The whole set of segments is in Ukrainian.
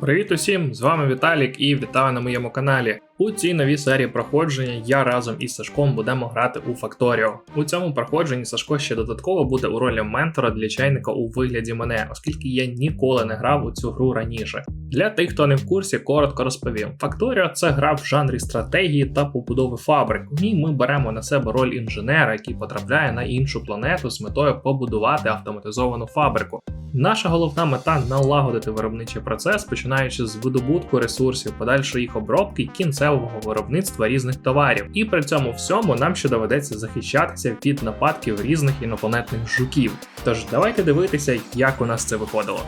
Привіт усім! З вами Віталік і вітаю на моєму каналі. У цій новій серії проходження я разом із Сашком будемо грати у Факторіо. У цьому проходженні Сашко ще додатково буде у ролі ментора для чайника у вигляді мене, оскільки я ніколи не грав у цю гру раніше. Для тих, хто не в курсі, коротко розповім. Факторіо це гра в жанрі стратегії та побудови фабрик. У ній ми беремо на себе роль інженера, який потрапляє на іншу планету з метою побудувати автоматизовану фабрику. Наша головна мета налагодити виробничий процес, починаючи з видобутку ресурсів, подальшої їх обробки і кінцевого виробництва різних товарів. І при цьому всьому нам ще доведеться захищатися від нападків різних інопланетних жуків. Тож давайте дивитися, як у нас це виходило.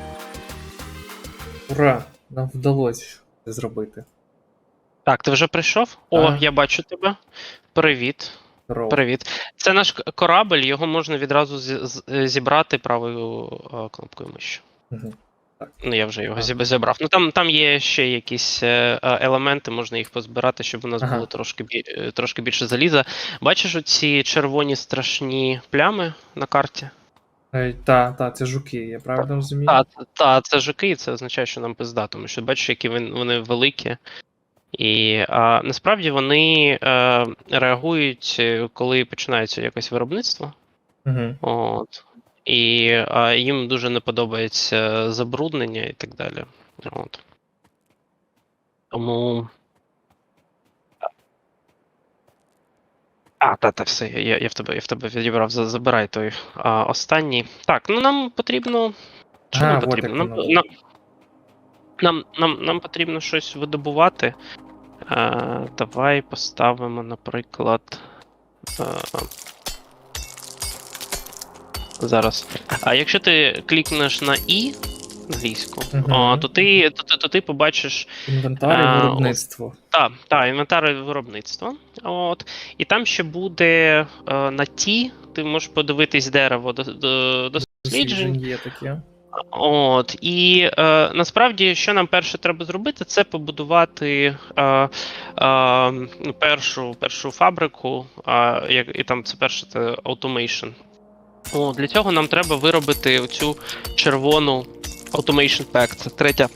Ура! Нам вдалося це зробити. Так, ти вже прийшов? О, Так. я бачу тебе. Привіт. Здорово. Привіт. Це наш к- корабель, його можна відразу зібрати правою кнопкою миші. Мгм. Ну, я вже його зіб- зібрав. Ну там, там є ще якісь е, е, елементи, можна їх позбирати, щоб у нас Ага. було трошки, е, трошки більше заліза. Бачиш оці червоні страшні плями на карті? Е, Та, та, це жуки, я правильно розумію? Та, та, це жуки, і це означає, що нам пизда, тому що бачиш, які вони великі. І а, насправді вони е, реагують, е, коли починається якесь виробництво. Угу. От. І а, їм дуже не подобається забруднення і так далі. От. Тому. А, та, та, все, я, я в тебе, я в тебе відібрав, забирай той а, останній. Так, ну нам потрібно. Що А, нам потрібно? Нам, нам, нам, нам, нам потрібно щось видобувати. Е, давай поставимо, наприклад. Е, зараз. А якщо ти клікнеш на І англійську, о, то, ти, то, ти- то ти побачиш Інвентар і А, виробництво. та, та, інвентар і виробництво. От. І там ще буде е, на ті, ти можеш подивитись дерево до, до. Досліджень є таке. От. І е, насправді, що нам перше треба зробити, це побудувати е, е, першу, першу фабрику, е, як, і там це перше це automation. О, для цього нам треба виробити оцю червону Automation Pack. Це третя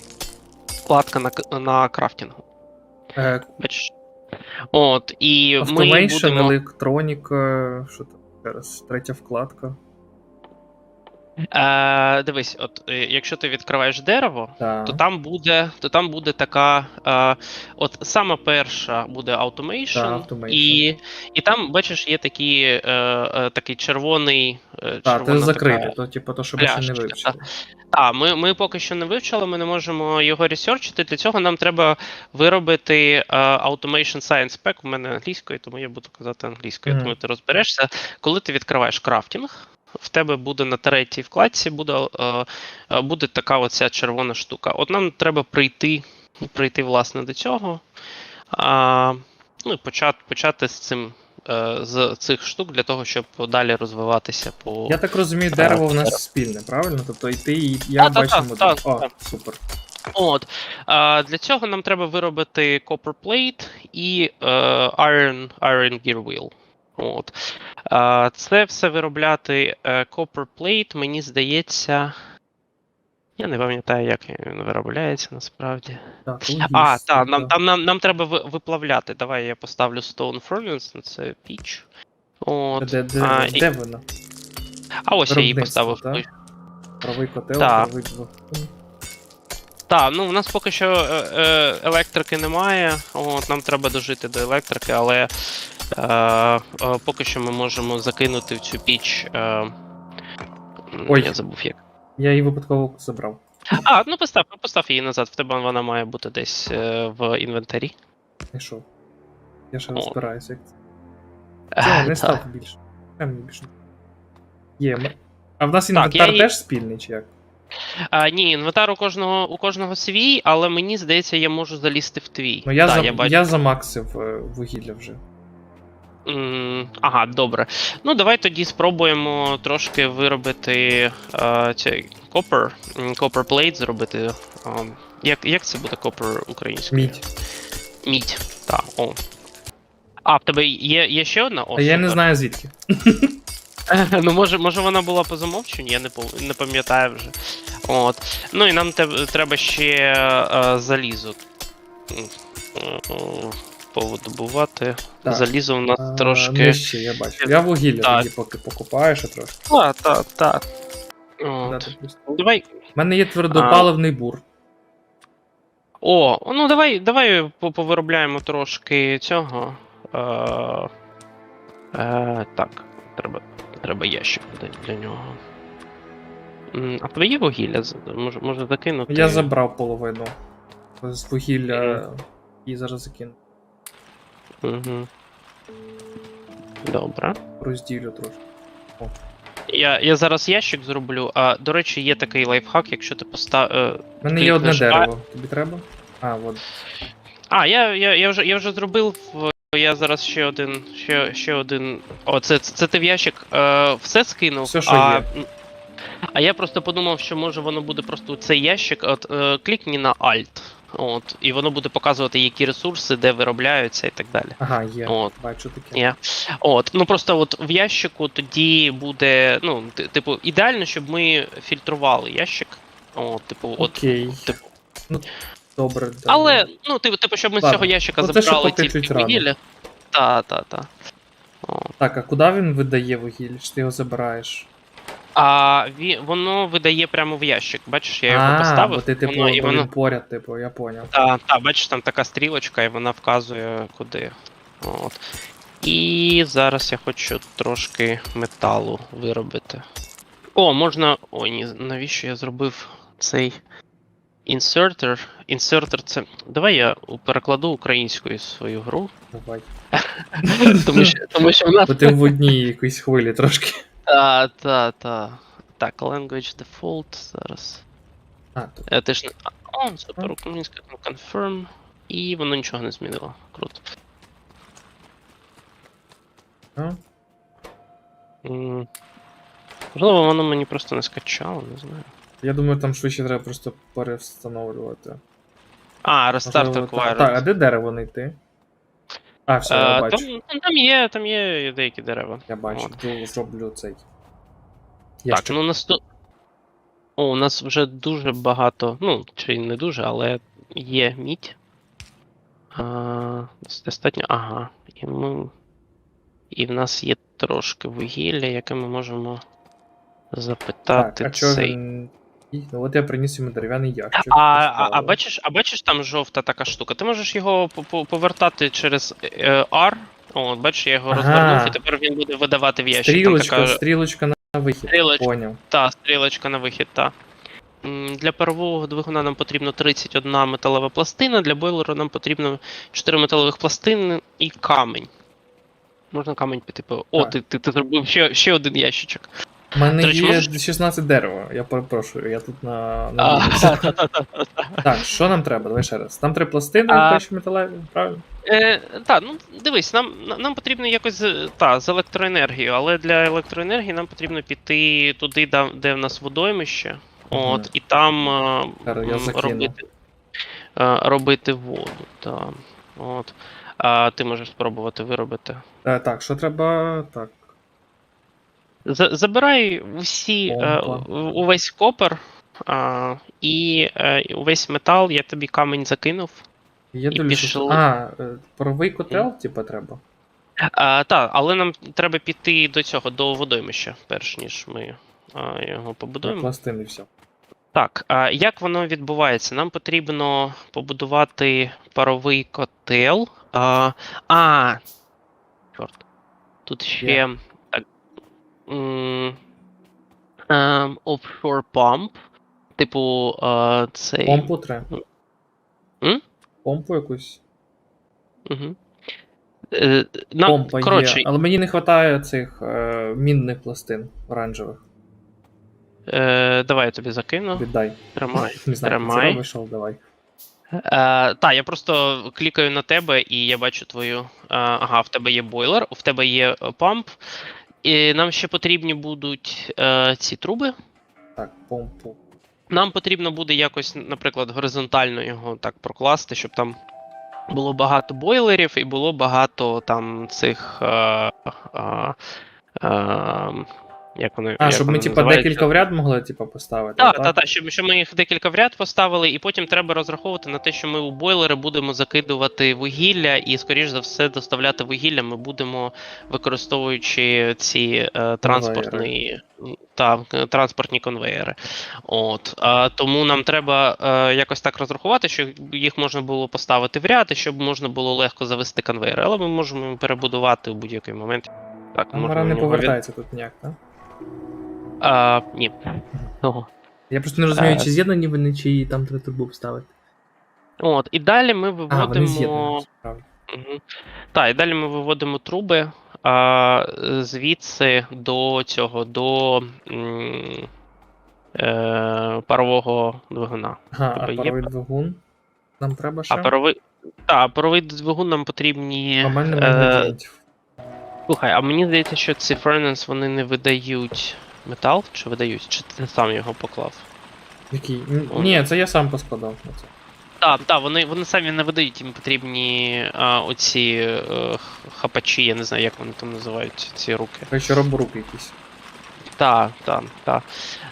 вкладка на, на крафтінгу. Е, Бачиш? От, і ми Automation, будемо... електроніка, що там зараз, третя вкладка. Е, дивись, от е, якщо ти відкриваєш дерево, Так. то там буде, то там буде така. Е, от сама перша буде automation, Та, automation. І, і там, бачиш, є такі, е, е, такий червоний. Е, Так, це червона закрите, така- то типу то, що ми ще не пляшечка, вивчили. Так, ми, ми поки що не вивчили, ми не можемо його ресерчити. Для цього нам треба виробити е, Automation Science Pack. У мене англійською, тому я буду казати англійською. Мгм. Тому ти розберешся. Коли ти відкриваєш крафтінг, в тебе буде на третій вкладці буде, е, е, буде така оця червона штука. От нам треба прийти, прийти власне до цього. А, ну і почати, почати з цим. е, З цих штук для того, щоб далі розвиватися по Я так розумію, дерево в нас спільне, правильно? Тобто і ти, і я Та-та-та, бачимо. О, та. супер. От а, для цього нам треба виробити copper plate і е, iron, iron gear wheel. От. Це все виробляти е, copper plate, мені здається. Я не пам'ятаю, як він виробляється насправді. Так, А, так, нам, там, нам, нам треба виплавляти. Давай я поставлю Stone Furnace, ну, це піч. От. Де, де, а, де, і- де воно? а ось я її поставив. Правий котел, правий двох. Так, ну в нас поки що е, е, електрики немає. От, нам треба дожити до електрики, але е, е, поки що ми можемо закинути в цю піч. Е, Ой. Я забув як. Я її випадково забрав. А, ну постав, постав її назад, в тебе вона має бути десь е, в інвентарі. Знайшов. Я ще О. розбираюся, як це. Це, не став більше. Та мені більше. Є. ми- А в нас інвентар я її- теж спільний, чи як? А, ні, інвентар у кожного у кожного свій, але мені здається, я можу залізти в твій. Ну я, Так, за... я я, бачу. замаксив е, вугілля вже. М, Ага, добре. Ну, давай тоді спробуємо трошки виробити е, цей copper, copper plate зробити. А, як, як це буде copper українською? Мідь. Мідь. Так, о. А, в тебе є, є ще одна? О, А я не знаю звідки. ну, може, може вона була по замовченню, я не, не пам'ятаю вже. От. Ну і нам те- треба ще е, залізо. м, е, Так. Залізо у нас А, трошки. Нижче, я бачу. Я вугілля Так. тоді поки покупаю ще трошки. Так, так, так. От. Давай. У мене є твердопаливний бур. О, ну давай, давай повиробляємо трошки цього. Е, е, так, треба, треба ящик для, для нього. А твоє вугілля може, може закинути. Я забрав половину з вугілля і зараз закину. Угу. Добре. Розділю трошки. Я, я зараз ящик зроблю. А до речі, є такий лайфхак, якщо ти постав. Е, У мене є одне дерево. Тобі треба? А, от. А, я, я, я, вже, я вже зробив. Я зараз ще один. Ще, ще один. О, це, це, це ти в ящик е, все скинув. Все, що а, є. а я просто подумав, що може воно буде просто цей ящик. От е, клікні на Alt. От, і воно буде показувати, які ресурси, де виробляються і так далі. Ага, є. От. Бачу таке. Є. От, ну просто от в ящику тоді буде. Ну, ти- типу, ідеально, щоб ми фільтрували ящик. От, типу, от. Окей. типу. Ну, добре. добре. Але, ну, типу, типу, щоб ми з Ладно. цього ящика Ну, це ще забрали поки тільки чуть рано. вугілля. Та, та, та. О. Так, а куди він видає вугілля? Чи ти його забираєш? А ві, воно видає прямо в ящик. Бачиш, я його а, поставив. бо ти типу, воно, і бо воно, він поряд, типу, я поняв. та, та, бачиш, там така стрілочка, і вона вказує куди. От. І зараз я хочу трошки металу виробити. О, можна. О, ні, навіщо я зробив цей інсертер? Інсертер це. Давай я перекладу українською свою гру. Давай. Тому що, тому що вона Бо ти в одній якійсь хвилі трошки. Та, та, та. Так, language default зараз. А, тут. Е, Ти ж а, О, супер, українська ну, confirm. І воно нічого не змінило. Круто. А? Можливо, воно мені просто не скачало, не знаю. Я думаю, там швидше треба просто перевстановлювати. А, restart Можливо, так. required. Так, а де дерево знайти? А, все, я Е, бачу. там, там, там є, там є деякі дерева. Я бачу, От. Йду, зроблю цей. Так, Ящик. ну нас тут. О, у нас вже дуже багато. Ну, чи не дуже, але є мідь. А, дос- достатньо. Ага. І ми. І в нас є трошки вугілля, яке ми можемо так, запитати а чого цей. він. Ну от я приніс йому дерев'яний ящик. А, а, а, бачиш, а бачиш там жовта така штука? Ти можеш його по- по- повертати через е, R. О, бачиш, я його Ага. розвернув, і тепер він буде видавати в ящик. Там Стрілочка, така стрілочка на вихід. стрілочка. Поняв. Та, стрілочка на вихід, та. М, Для парового двигуна нам потрібно 31 металева пластина, для бойлера нам потрібно 4 металевих пластини і камінь. Можна камінь піти по. О, Так. ти, ти, ти зробив ще, ще один ящичок. У мене речі, є можеш- 16 дерева, я перепрошую, я тут на. на А, вулиці. Так, що нам треба? Давай ще раз. Там три пластини, А- перші металеві, правильно? Е, та, ну дивись, нам, на- нам потрібно якось з- та, з електроенергією, але для електроенергії нам потрібно піти туди, да- де в нас водоймище. От, Мгм. і там е, Зараз я м, закину. робити, е, робити воду. Та. От. А ти можеш спробувати виробити. Е, так, що треба. Так. За- Забирай усі, е, увесь копер а, і е, увесь метал, я тобі камінь закинув. Я І що. А, е, паровий котел, типа, треба. А, так, але нам треба піти до цього, до водоймища, перш ніж ми а, його побудуємо. пластини, все. Так, а як воно відбувається? Нам потрібно побудувати паровий котел. А, а чорт. Тут ще Є. ем, Offshore pump. Типу, а, цей. Помпу треба. М? Помпу якусь. Угу. Е, на, Помпа коротше, є. Але мені не вистачає цих е, мінних пластин оранжевих. е, давай я тобі закину. Віддай. Тримай. Не знаю, Тримай. робиш, давай. Е, та, я просто клікаю на тебе і я бачу твою. Е, ага, в тебе є бойлер, в тебе є е, памп. І нам ще потрібні будуть е, ці труби. Так, помпу. Нам потрібно буде якось, наприклад, горизонтально його так прокласти, щоб там було багато бойлерів і було багато там цих. Е, е, е, Як вони, А, як щоб ми, вони типа, називаються. декілька в ряд могли, типа, поставити. Так, так, так, щоб, щоб ми їх декілька в ряд поставили, і потім треба розраховувати на те, що ми у бойлери будемо закидувати вугілля, і, скоріш за все, доставляти вугілля ми будемо використовуючи ці е, транспортні, та, транспортні конвеєри. От, а, тому нам треба е, якось так розрахувати, щоб їх можна було поставити в ряд, і щоб можна було легко завести конвейери. Але ми можемо їм перебудувати у будь-який момент. Так, Камера не нього від- тут ніяк, так? А, ні. Ого. Я просто не розумію, Е. чи з'єднані вони, чи її там треба трубу вставити. От, і далі ми А, виводимо. з'єднані. Угу. Так, і далі ми виводимо труби а, звідси до цього, до м, е, парового двигуна. Ага, а Тебе є паровий двигун нам треба ще? А паровий. Так, паровий двигун нам потрібні. А в мене е, немає інгредієнтів. Слухай, а мені здається, що ці Furnace вони не видають метал, чи видають, чи ти сам його поклав? Який? Н- Ні, це я сам поскладав на це. Так, так, вони, вони самі не видають, їм потрібні а, оці е, х- хапачі, я не знаю, як вони там називають ці руки. Короче, роборук якийсь. Так, так, так.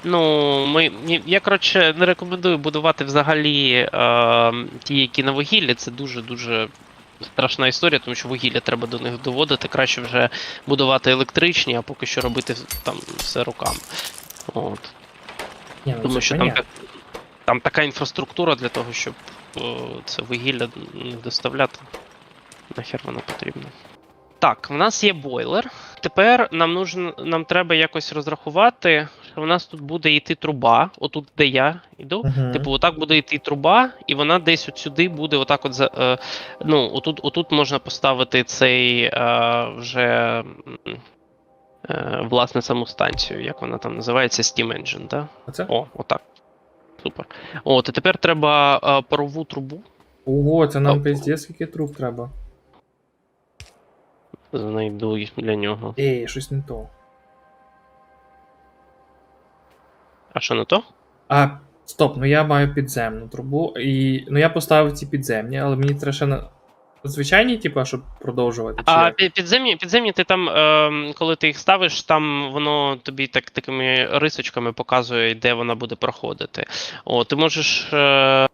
Ну, ми, ні- я, коротше, не рекомендую будувати взагалі е, ті, які на вугіллі. Це дуже-дуже страшна історія, тому що вугілля треба до них доводити. Краще вже будувати електричні, а поки що робити там все руками. От. Ні, ну Тому що там, так- там така інфраструктура для того, щоб о, це вугілля не доставляти. Нахер воно потрібно. Так, в нас є бойлер. Тепер нам нужно, нам треба якось розрахувати, в нас тут буде йти труба, отут, де я йду. Мгм. Типу, отак буде йти труба, і вона десь от сюди буде, отак от за. Е, ну, отут, отут можна поставити цей е, вже. Е, власне, саму станцію, як вона там називається, Steam Engine, так? Оце? О, отак. Супер. От, і тепер треба е, парову трубу Ого, це нам Оп. пиздец, скільки труб треба. знайду для нього. Ей, щось не то. А що не то? А, стоп, ну я маю підземну трубу, і. Ну я поставив ці підземні, але мені треба ще на. Звичайні, типа, щоб продовжувати. А чи... підземні, підземні ти там, е, коли ти їх ставиш, там воно тобі так, такими рисочками показує, де вона буде проходити. О, ти можеш. Е,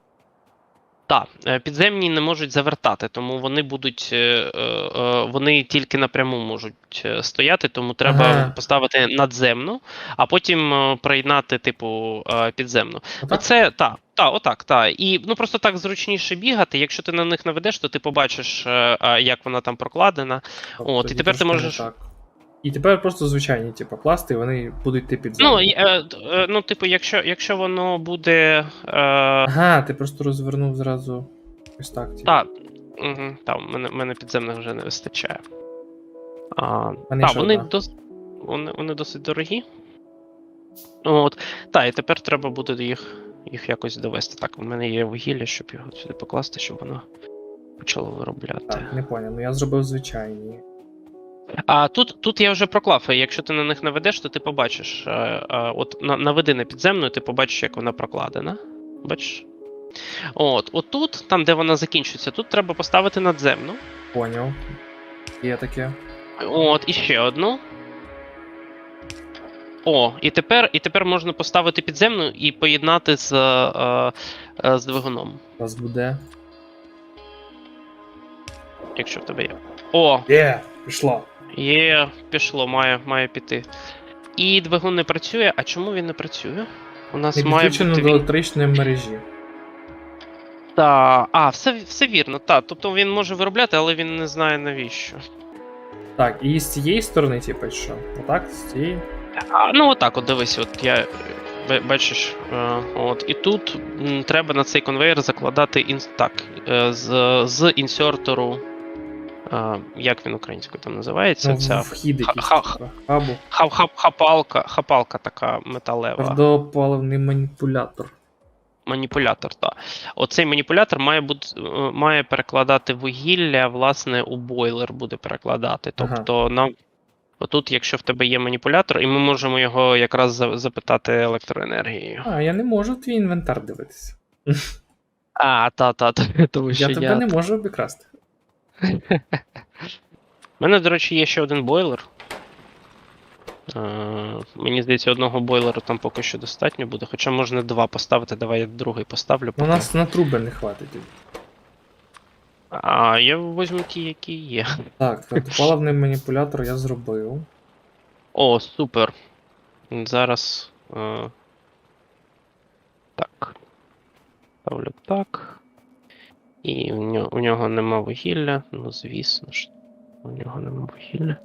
так, е, підземні не можуть завертати, тому вони будуть. Е, е, вони тільки напряму можуть стояти, тому треба Ага. поставити надземну, а потім приєднати, типу, підземну. Отак? Оце так, так, отак, так. І ну просто так зручніше бігати. Якщо ти на них наведеш, то ти побачиш, як вона там прокладена. Тобто от, і тепер ти можеш- так. І тепер просто звичайні, типа, пласти, вони будуть йти під Ну, е, е, ну, типу, якщо, якщо воно буде. Е, Ага, ти просто розвернув зразу. Ось так. Типу. так, угу, та, в мене, мене підземних вже не вистачає. А, та, вони, дос, вони, вони досить дорогі. От. Та, і тепер треба буде їх, їх якось довести. Так, у мене є вугілля, щоб його сюди покласти, щоб воно почало виробляти. Так, не поняв. Ну я зробив звичайні. А тут, тут я вже проклав, якщо ти на них наведеш, то ти побачиш. Е, е, от наведи на підземну, ти побачиш, як вона прокладена. Бачиш? От, отут, там, де вона закінчується, тут треба поставити надземну. Поняв. Є таке. От, і ще одну. О, і тепер, і тепер можна поставити підземну і поєднати з, е, з двигуном, Вас буде. якщо в тебе є. О, Є, пішло. Є, пішло, має, має піти. І двигун не працює. А чому він не працює? У нас Не має бути. до електричної мережі. Та... А, все, все вірно, так. Тобто він може виробляти, але він не знає навіщо. Так, і з цієї сторони, типу, що? Отак, з цієї. А, ну отак, от дивись, от я. Бачиш, е, от, і тут треба на цей конвейер закладати інс... так, е, з, з інсертору. Е, як він українською там називається? Ну, Ця вхід якийсь. ха- типу, Хабу. хап, хап, хапалка, хапалка така металева. Твердопаливний маніпулятор. Маніпулятор, так. Оцей маніпулятор має бути е, має перекладати вугілля, власне, у бойлер буде перекладати. Ага. Тобто, нам отут, якщо в тебе є маніпулятор, і ми можемо його якраз за- запитати електроенергією. А, я не можу твій інвентар дивитися. А, та, та, та, тому що Я я. тебе не можу обікрасти. У мене, до речі, є ще один бойлер. Е, мені здається, одного бойлера там поки що достатньо буде, хоча можна два поставити, давай я другий поставлю. Поки. нас на труби не хватить. А я візьму ті, які є. Так, твердопаливний маніпулятор я зробив. О, супер. Зараз. Е... Так. Ставлю так. І у нього, у нього нема вугілля. Ну, звісно ж. У нього нема вугілля.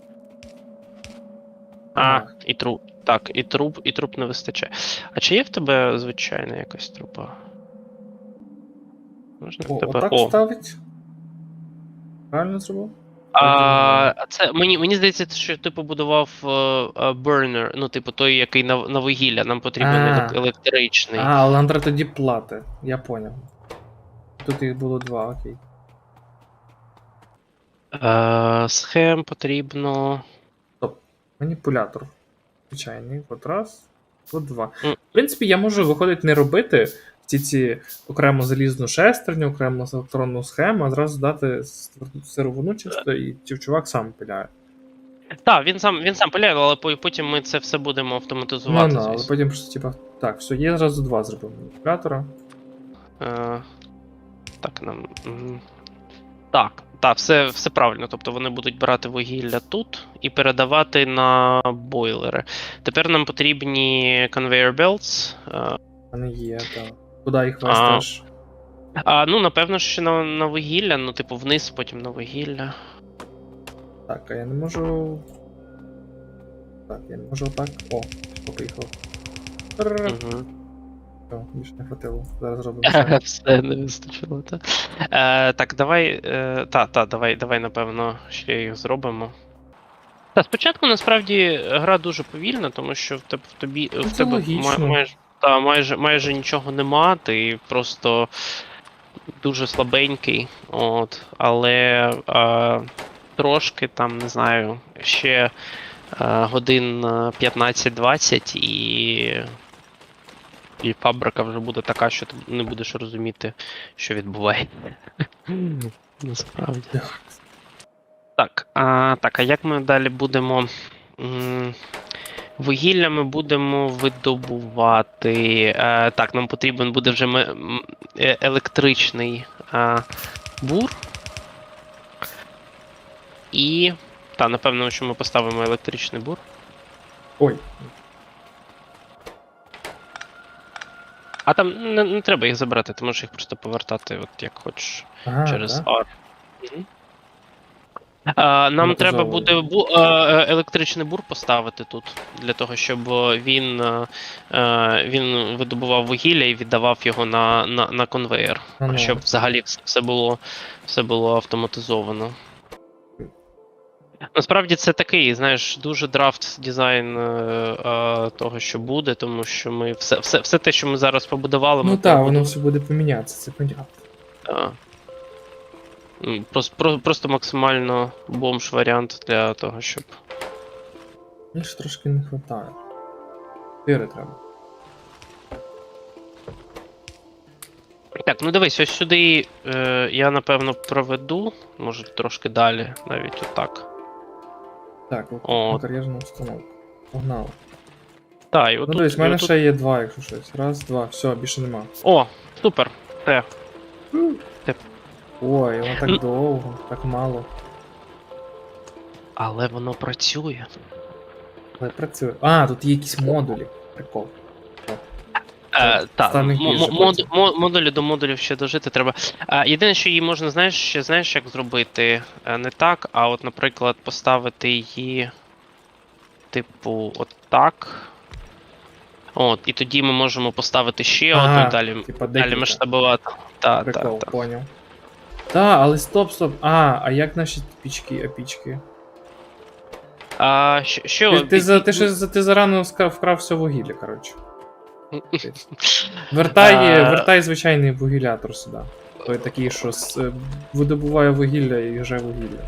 А, і труб. Так, і труб, і труб не вистачає. А чи є в тебе звичайна якась труба? Можна в тебе. отак О, ставить. Правильно зробив? А, це мені, мені здається, що ти побудував е, е, бурнер, ну, типу, той, який на, на вугілля, нам потрібен електричний. А, але тоді плати. Я поняв. Тут їх було два, окей. Е, схем потрібно. Маніпулятор. Звичайний. От раз, от два. В принципі, я можу виходить не робити ці ці окремо залізну шестерню, окремо електронну схему, а зразу дати сировину чисто, і чувак сам пиляє. Так, він сам він сам пиляє, але по- потім ми це все будемо автоматизувати. ну, але звісно. потім що, типа, так, все, є зразу два зробив маніпулятора. Е, так, нам. Так, так, все, все правильно. Тобто вони будуть брати вугілля тут і передавати на бойлери. Тепер нам потрібні conveyor belts. Е, Вони є, так. Куди їх А. А, ну, напевно, що на, на вугілля, ну, типу, вниз, потім на вугілля. Так, а я не можу. Так, я не можу так. О, поїхав. Угу. Більше не хватило. Зараз зробимо. Все не вистачило, так. Е, так, давай. Е, та, та, давай, давай, напевно, ще їх зробимо. Та, спочатку насправді гра дуже повільна, тому що в тебе в тобі в тебе логічно. май- майже, та, майже, майже нічого нема, ти просто дуже слабенький. От, але е, трошки там, не знаю, ще е, годин е, 15-20 і. І фабрика вже буде така, що ти не будеш розуміти, що відбувається. Насправді. Так. А, так, а як ми далі будемо. Вугілля ми будемо видобувати. Е, так, нам потрібен буде вже е- електричний е, бур. І. Та, напевно, що ми поставимо електричний бур. Ой, А там не, не треба їх забрати, ти можеш їх просто повертати, от як хочеш. ага, через так? R. Мгм. А, нам треба буде бу- е, е, електричний бур поставити тут, для того, щоб е, він, е, е, він видобував вугілля і віддавав його на, на, на конвейер, А ну. щоб взагалі все було, все було автоматизовано. Насправді це такий, знаєш, дуже драфт дизайн е, е, того, що буде, тому що ми все, все, все те, що ми зараз побудували, ми Ну так, воно все буде помінятися, це понятно. Так. М, Просто, про- просто максимально бомж варіант для того, щоб. Мені ж трошки не вистачає. Чотири треба. Так, ну дивись, ось сюди е, я напевно проведу, може трошки далі, навіть отак. Так, от кар'єрна установка. Погнали. Та, і Ну отут, дивись, в мене отут- ще є два, якщо щось. Раз, два, все, більше нема. О, супер. Все. Ой, воно так Ну. довго, так мало. Але воно працює. Але працює. А, тут є якісь модулі. Прикол. Е, так, мо- мод, модулі до модулів ще дожити треба. А, єдине, що її можна, знаєш, ще знаєш, як зробити? Е, Не так, а от, наприклад, поставити її, типу, от так. От, і тоді ми можемо поставити ще Ага, одну далі, Типа далі масштабувати. Так, так, так. поняв. Та, але стоп, стоп. А, а як наші пічки, опічки? А, що, що Ти, ти, ти, ще за- ти зарано вкрав все вугілля, коротше. Вертай, А. вертай звичайний вугілятор сюди. Той такий, що с- е, видобуває вугілля і вже вугілля.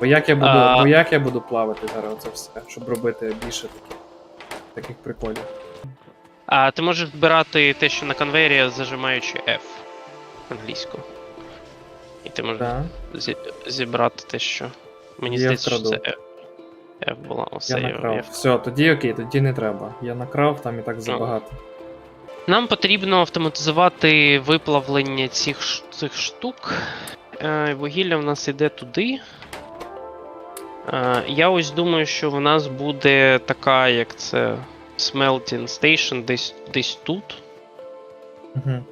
Бо як я буду, А. бо як я буду плавати зараз це все, щоб робити більше таких, таких приколів. А ти можеш збирати те, що на конвейері, зажимаючи F англійську. І ти можеш зі- зібрати те, що. Мені здається, що це F. F була. Оце Я я, накрав. я Все, тоді окей, тоді не треба. Я накрав, там і так забагато. Нам потрібно автоматизувати виплавлення цих, цих штук. Е, вугілля в нас йде туди. Е, я ось думаю, що в нас буде така, як це smelting station десь, десь тут. Угу.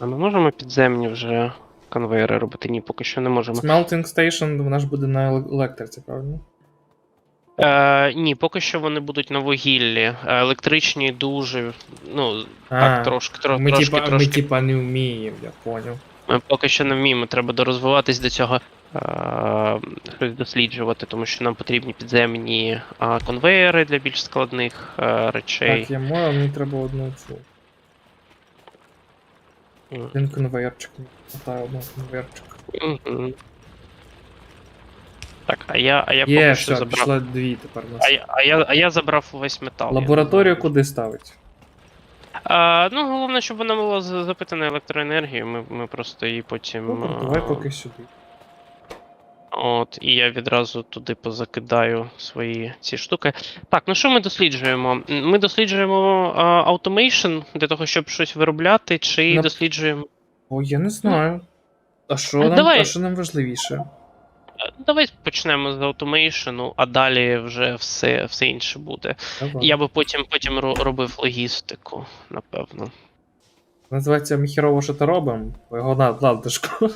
А ми можемо підземні вже конвейери робити? Ні, поки що не можемо. Smelting Station, вона ж буде на електриці, правильно? Е, ні, поки що вони будуть на вугіллі. Е, Електричні дуже. Ну, так, трошки, тро, ми, трошки, типа, трошки. ми типа не вміємо, я поняв. Ми поки що не вміємо, треба дорозвиватись до цього е- щось досліджувати, тому що нам потрібні підземні е, конвейери для більш складних е, речей. Так, я а мені треба одну цю. Один конвейерчик. Хватає одного конвейерчика. Мгм. Так, а я, а я Є, поки що все, забрав. пішло дві тепер у А я, а, я, а я забрав весь метал. Лабораторію куди ставить? А, ну, головне, щоб вона була з- запитана електроенергією, ми, ми просто її потім. А, давай поки сюди. От, і я відразу туди позакидаю свої ці штуки. Так, ну що ми досліджуємо? Ми досліджуємо а, automation для того, щоб щось виробляти, чи На- досліджуємо. О, я не знаю. А що Ну, нам, давай. а що нам важливіше? Е, Давай почнемо з automation, а далі вже все, все інше буде. Давай. Я би потім, потім робив логістику, напевно. Називається ми хірово, що то робимо. Його на ладушку.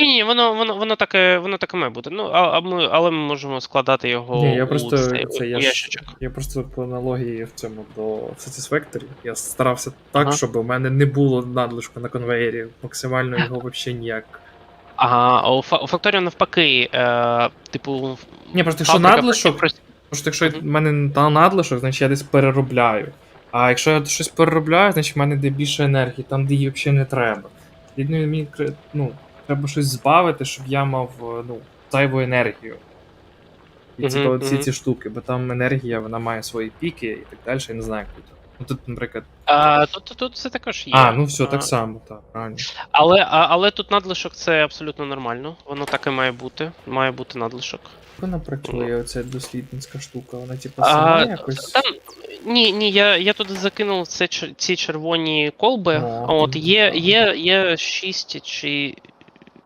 Ні, ні, воно, воно, воно таке, воно таке має бути. Ну, а, а ми, але ми можемо складати його Ні, я у просто цей, це у я, ящичок. я просто по аналогії в цьому до Satisfactory. Я старався так, Ага. щоб у мене не було надлишку на конвеєрі. Максимально його взагалі ніяк. Ага, а у, фа- у Factorio навпаки, е, типу, Ні, просто якщо надлишок, просто- якщо в мене та надлишок, значить я десь переробляю. А якщо я щось переробляю, значить в мене де більше енергії, там, де її взагалі не треба. Ну, мені ну, треба щось збавити, щоб я мав е, ну, зайву енергію. І типу, всі мгм. ці штуки, бо там енергія, вона має свої піки і так далі, я не знаю, як тут. Ну тут, наприклад. А, тут, тут, це також є. А, ну все, А, так само, так, правильно. Але, а, але тут надлишок це абсолютно нормально. Воно так і має бути. Має бути надлишок. Як вона працює, оця дослідницька штука, вона типу А, сама якось. Там, ні, ні, я, я туди закинув це, ці червоні колби. О, От ну, є, є, є 6 чи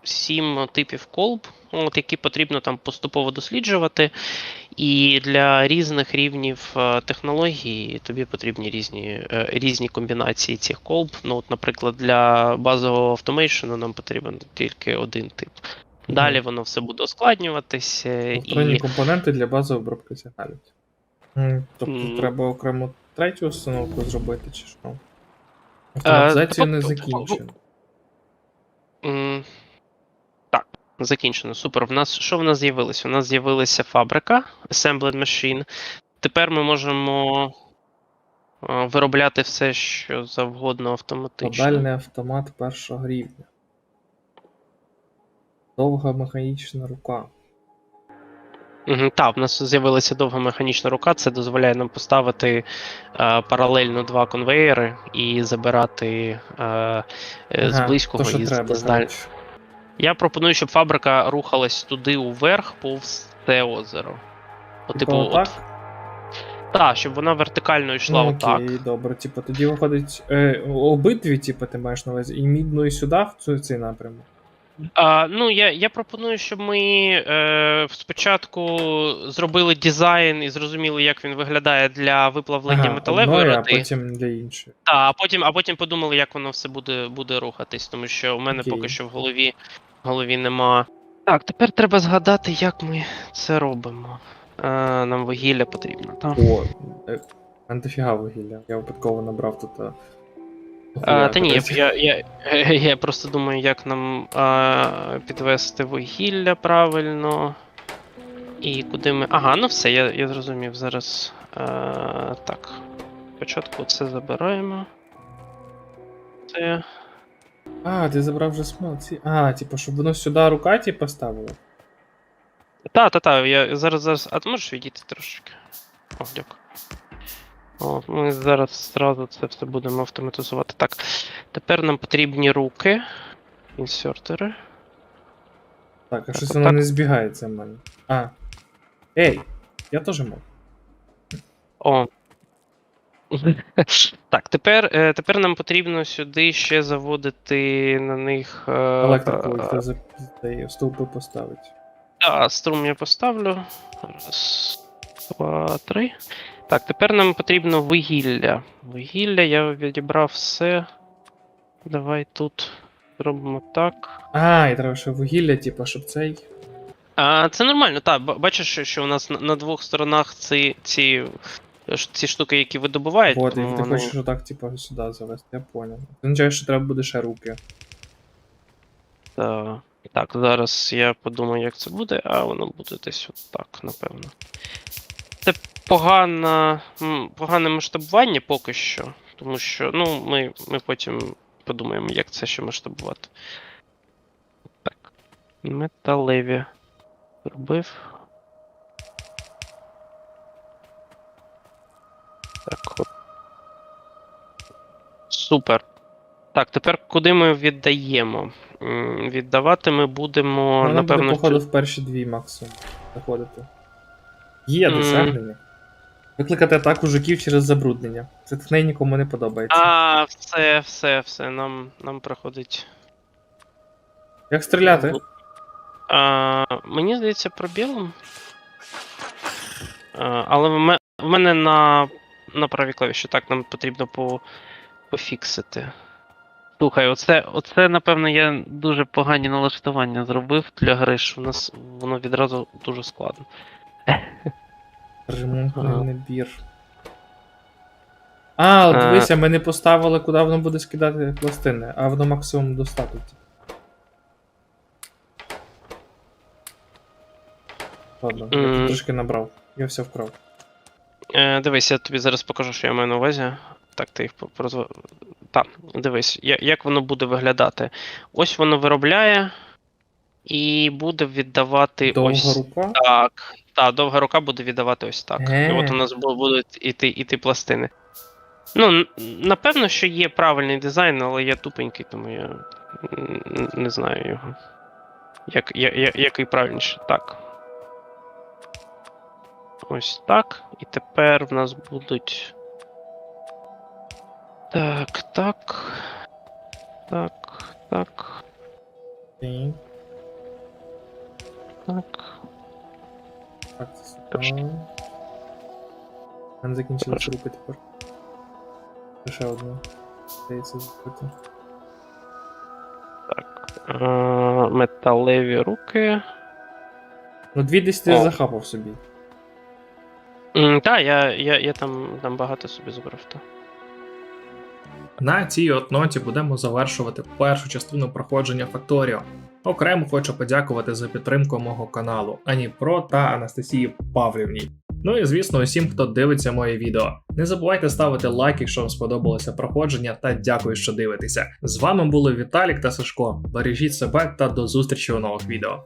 7 типів колб, от, які потрібно там поступово досліджувати. І для різних рівнів е, технології тобі потрібні різні, е, різні комбінації цих колб. Ну, от, наприклад, для базового автомейшену нам потрібен тільки один тип. Далі воно все буде ускладнюватися. Електронні І... компоненти для базової обробки сигналів. Тобто Мгм. треба окремо третю установку зробити, чи що? Автоматизацію не тобто, закінчено. Закінчено. Супер. В нас що в нас з'явилося? У нас з'явилася фабрика Assembly Machine. Тепер ми можемо е, виробляти все, що завгодно автоматично. Подальний автомат першого рівня. Довга механічна рука. Угу, так, в нас з'явилася довга механічна рука. Це дозволяє нам поставити е, паралельно два конвеєри і забирати е, е, з Ага, близького то, і з- треба, з даль- коротше. Я пропоную, щоб фабрика рухалась туди уверх, повз те озеро. О, типу, Типу, от. Так, щоб вона вертикально йшла Ну, отак. окей, добре. Типу, тоді виходить е, обидві, типу, ти маєш на увазі, і мідну, і сюди, в цю- цей напрямок. А, ну, я, я пропоную, щоб ми е, спочатку зробили дизайн і зрозуміли, як він виглядає для виплавлення металевої одної, а потім для іншої. Та, а потім, а потім подумали, як воно все буде, буде рухатись, тому що у мене Окей. поки що в голові, в голові нема. Так, тепер треба згадати, як ми це робимо. Е, нам вугілля потрібно, так? О, е, дофіга вугілля. Я випадково набрав тут. А, та ні, я, я, я, я просто думаю, як нам а, підвести вугілля правильно. І куди ми. Ага, ну все, я, я зрозумів. Зараз. А, так. Спочатку це забираємо. Це. А, ти забрав вже смелці. А, типу, щоб воно сюди рука ті поставило. Та, та, та, я зараз зараз. А ти можеш відійти трошечки? О, дякую. О, ми зараз зразу це все будемо автоматизувати. Так. Тепер нам потрібні руки. Інсертери. Так, а Так, щось воно не збігається в мене. А, Ей, я теж можу. О. Так, тепер, е, тепер нам потрібно сюди ще заводити на них. е, Електрику за- стовпи поставить. А, струм я поставлю. Раз, два, три. Так, тепер нам потрібно вугілля. Вугілля, я відібрав все. Давай тут зробимо так. А, і треба ще вугілля, типу, щоб цей. А, це нормально, так. Бачиш, що- у нас на, на двох сторонах ці, ці, ці штуки, які видобувають. Вот, і тому ти вони- хочеш отак, типу, сюди завести, я понял. Це означає, що треба буде ще руки. Та, так, зараз я подумаю, як це буде, а воно буде десь отак, напевно. Це погана, погане масштабування поки що, тому що ну, ми, ми потім подумаємо, як це ще масштабувати. Так. Металеві. Зробив. Так, от. Супер. Так, тепер куди ми віддаємо? Віддавати ми будемо, Вона напевно, буде, походу, в перші дві максимум заходити. Є Мгм. досягнення. Викликати атаку жуків через забруднення. Це тхней нікому не подобається. А, все, все, все, нам, нам приходить. Як стріляти? А, мені здається, пробілом. А, але в, ме, в мене на, на правій клавіші так нам потрібно по, пофіксити. Слухай, оце, оце, напевно, я дуже погані налаштування зробив для гри, що в нас воно відразу дуже складно. Ремонтний Ага. набір. А, от А. дивися, ми не поставили, куди воно буде скидати пластини, а воно максимум достатньо. Ладно, я Мгм. тут трошки набрав. Я все вкрав. Е, дивись, я тобі зараз покажу, що я маю на увазі. Так, ти їх прозв... Так, дивись, я- як воно буде виглядати. Ось воно виробляє і буде віддавати Довга ось рука. так. Так, довга рука буде віддавати ось так. І Е. от у нас бу- будуть іти, іти пластини. Ну, н- напевно, що є правильний дизайн, але я тупенький, тому я не знаю його. Як, я, я, який правильніше? Так. Ось так. І тепер в нас будуть. Так, так. Так, так, так. Так, це сюди. Закінчилися тепер. Ще одну. Здається, зробити. А, металеві руки. Ну, дві десь ти О. захапав собі. Так, я, я, я там, там багато собі збрав. Та. На цій от ноті будемо завершувати першу частину проходження Факторіо. Окремо хочу подякувати за підтримку мого каналу Ані Про та Анастасії Павлівні. Ну і звісно, усім, хто дивиться моє відео. Не забувайте ставити лайк, якщо вам сподобалося проходження, та дякую, що дивитеся. З вами були Віталік та Сашко. Бережіть себе та до зустрічі у нових відео.